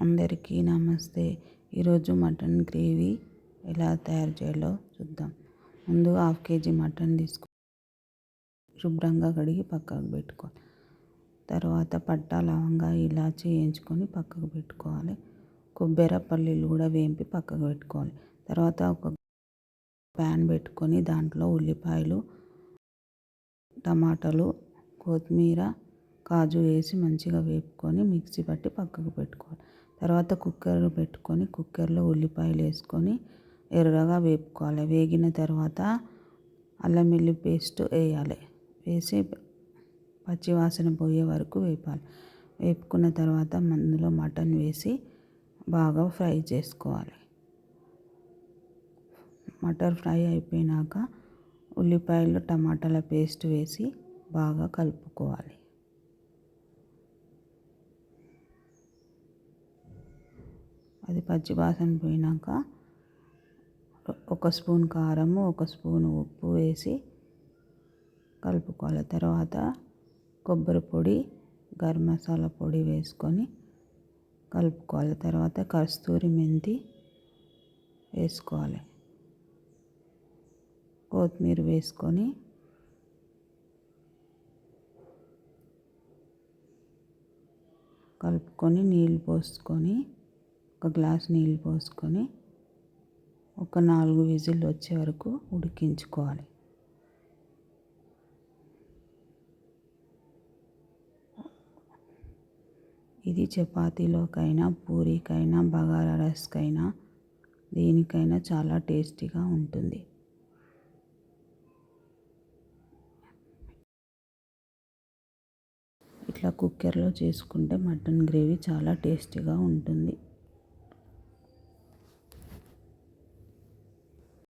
అందరికీ నమస్తే. ఈరోజు మటన్ గ్రేవీ ఎలా తయారు చేయాలో చూద్దాం. ముందు హాఫ్ కేజీ మటన్ తీసుకో శుభ్రంగా కడిగి పక్కకు పెట్టుకోవాలి తర్వాత పట్టా లవంగా ఇలాచి వేయించుకొని పక్కకు పెట్టుకోవాలి. కొబ్బరి పల్లీలు కూడా వేంపి పక్కకు పెట్టుకోవాలి. తర్వాత ఒక ప్యాన్ పెట్టుకొని దాంట్లో ఉల్లిపాయలు టమాటాలు కొత్తిమీర కాజు వేసి మంచిగా వేపుకొని మిక్సీ పట్టి పక్కకు పెట్టుకోవాలి. తర్వాత కుక్కర్ పెట్టుకొని కుక్కర్లో ఉల్లిపాయలు వేసుకొని ఎర్రగా వేపుకోవాలి. వేగిన తర్వాత అల్లం వెల్లి పేస్ట్ వేయాలి. వేసి పచ్చివాసన పోయే వరకు వేపాలి. వేపుకున్న తర్వాత అందులో మటన్ వేసి బాగా ఫ్రై చేసుకోవాలి. మటర్ ఫ్రై అయిపోయినాక ఉల్లిపాయలు టమాటాల పేస్ట్ వేసి బాగా కలుపుకోవాలి. అది పచ్చివాసన పోయినాక ఒక స్పూన్ కారము ఒక స్పూన్ ఉప్పు వేసి కలుపుకోవాలి. తర్వాత కొబ్బరి పొడి గరం మసాలా పొడి వేసుకొని కలుపుకోవాలి. తర్వాత కస్తూరి మెంతి వేసుకోవాలి. కొత్తిమీర వేసుకొని కలుపుకొని నీళ్ళు పోసుకొని ఒక గ్లాస్ నీళ్ళు పోసుకొని ఒక నాలుగు విజిల్ వచ్చే వరకు ఉడికించుకోవాలి. ఇది చపాతీలోకైనా పూరీకైనా బగారా రైస్కైనా దేనికైనా చాలా టేస్టీగా ఉంటుంది. ఇట్లా కుక్కర్లో చేసుకుంటే మటన్ గ్రేవీ చాలా టేస్టీగా ఉంటుంది.